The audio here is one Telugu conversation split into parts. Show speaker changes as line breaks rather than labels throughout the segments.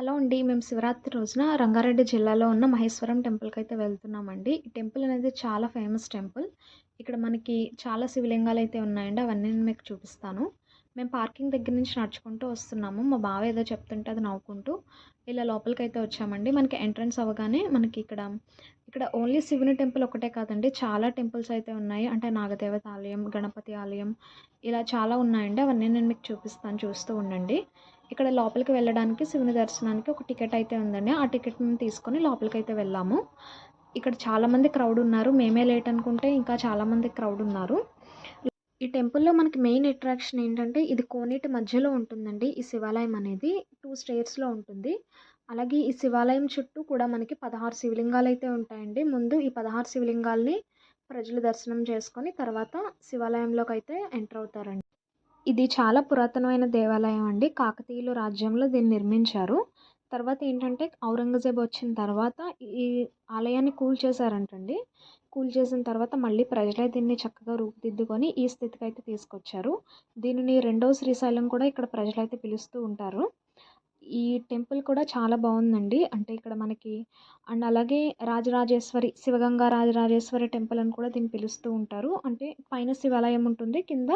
హలో అండి. మేము శివరాత్రి రోజున రంగారెడ్డి జిల్లాలో ఉన్న మహేశ్వరం టెంపుల్కి అయితే వెళ్తున్నామండి. ఈ టెంపుల్ అనేది చాలా ఫేమస్ టెంపుల్. ఇక్కడ మనకి చాలా శివలింగాలు అయితే ఉన్నాయండి. అవన్నీ నేను మీకు చూపిస్తాను. మేము పార్కింగ్ దగ్గర నుంచి నడుచుకుంటూ వస్తున్నాము. మా బావ ఏదో చెప్తుంటే అది నవ్వుకుంటూ ఇలా లోపలికి అయితే వచ్చామండి. మనకి ఎంట్రన్స్ అవ్వగానే మనకి ఇక్కడ ఇక్కడ ఓన్లీ శివుని టెంపుల్ ఒకటే కాదండి. చాలా టెంపుల్స్ అయితే ఉన్నాయి. అంటే నాగదేవత ఆలయం గణపతి ఆలయం ఇలా చాలా ఉన్నాయండి. అవన్నీ నేను మీకు చూపిస్తాను. చూస్తూ ఉండండి. ఇక్కడ లోపలికి వెళ్ళడానికి శివుని దర్శనానికి ఒక టికెట్ అయితే ఉందండి. ఆ టికెట్ని తీసుకొని లోపలికి అయితే వెళ్ళాము. ఇక్కడ చాలామంది క్రౌడ్ ఉన్నారు. మేమే లేట్ అనుకుంటే ఇంకా చాలామంది క్రౌడ్ ఉన్నారు. ఈ టెంపుల్లో మనకి మెయిన్ అట్రాక్షన్ ఏంటంటే ఇది కోనేటి మధ్యలో ఉంటుందండి. ఈ శివాలయం అనేది టూ స్టేట్స్లో ఉంటుంది. అలాగే ఈ శివాలయం చుట్టూ కూడా మనకి పదహారు శివలింగాలు అయితే ఉంటాయండి. ముందు ఈ పదహారు శివలింగాల్ని ప్రజలు దర్శనం చేసుకొని తర్వాత శివాలయంలోకి అయితే ఎంటర్ అవుతారండి. ఇది చాలా పురాతనమైన దేవాలయం అండి. కాకతీయుల రాజ్యంలో దీన్ని నిర్మించారు. తర్వాత ఏంటంటే ఔరంగజేబ్ వచ్చిన తర్వాత ఈ ఆలయాన్ని కూల్ చేశారంటండి. కూల్ చేసిన తర్వాత మళ్ళీ ప్రజలే దీన్ని చక్కగా రూపుదిద్దుకొని ఈ స్థితికి అయితే తీసుకొచ్చారు. దీనిని రెండో శ్రీశైలం కూడా ఇక్కడ ప్రజలైతే పిలుస్తూ ఉంటారు. ఈ టెంపుల్ కూడా చాలా బాగుందండి. అంటే ఇక్కడ మనకి అండ్ అలాగే రాజరాజేశ్వరి శివగంగా రాజరాజేశ్వరి టెంపుల్ అని కూడా దీన్ని పిలుస్తూ ఉంటారు. అంటే పైన శివాలయం ఉంటుంది. కింద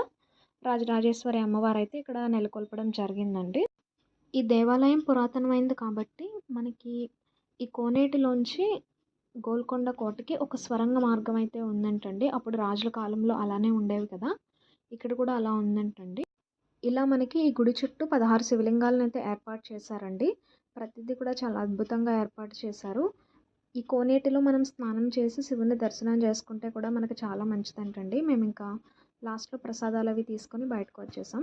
రాజరాజేశ్వరి అమ్మవారు అయితే ఇక్కడ నెలకొల్పడం జరిగిందండి. ఈ దేవాలయం పురాతనమైనది కాబట్టి మనకి ఈ కోనేటిలోంచి గోల్కొండ కోటకి ఒక స్వరంగ మార్గం అయితే ఉందంటండి. అప్పుడు రాజుల కాలంలో అలానే ఉండేవి కదా. ఇక్కడ కూడా అలా ఉందంటండి. ఇలా మనకి ఈ గుడి చుట్టూ పదహారు శివలింగాలను అయితే ఏర్పాటు చేశారండి. ప్రతిదీ కూడా చాలా అద్భుతంగా ఏర్పాటు చేశారు. ఈ కోనేటిలో మనం స్నానం చేసి శివుని దర్శనం చేసుకుంటే కూడా మనకి చాలా మంచిదంటండి. మేము ఇంకా లాస్ట్లో ప్రసాదాలు అవి తీసుకొని బయటకు వచ్చేసాం.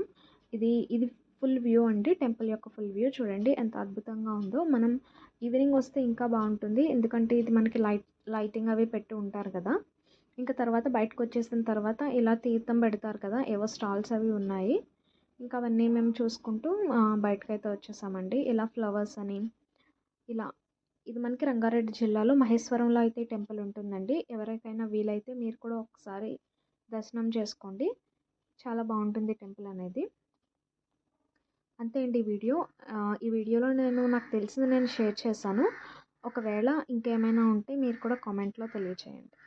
ఇది ఇది ఫుల్ వ్యూ అండి. టెంపుల్ యొక్క ఫుల్ వ్యూ చూడండి. ఎంత అద్భుతంగా ఉందో. మనం ఈవినింగ్ వస్తే ఇంకా బాగుంటుంది. ఎందుకంటే ఇది మనకి లైట్ లైటింగ్ అవి పెట్టి ఉంటారు కదా. ఇంకా తర్వాత బయటకు వచ్చేసిన తర్వాత ఇలా తీర్థం పెడతారు కదా. ఏవో స్టాల్స్ అవి ఉన్నాయి. ఇంకా అవన్నీ మేము చూసుకుంటూ బయటకైతే అయితే వచ్చేసామండి. ఇలా ఫ్లవర్స్ అని ఇలా ఇది మనకి రంగారెడ్డి జిల్లాలో మహేశ్వరంలో అయితే టెంపుల్ ఉంటుందండి. ఎవరికైనా వీలైతే మీరు కూడా ఒకసారి దర్శనం చేసుకోండి. చాలా బాగుంటుంది టెంపుల్ అనేది. అంతే అండి ఈ వీడియో. ఈ వీడియోలో నేను నాకు తెలిసింది నేను షేర్ చేశాను. ఒకవేళ ఇంకేమైనా ఉంటే మీరు కూడా కామెంట్లో తెలియచేయండి.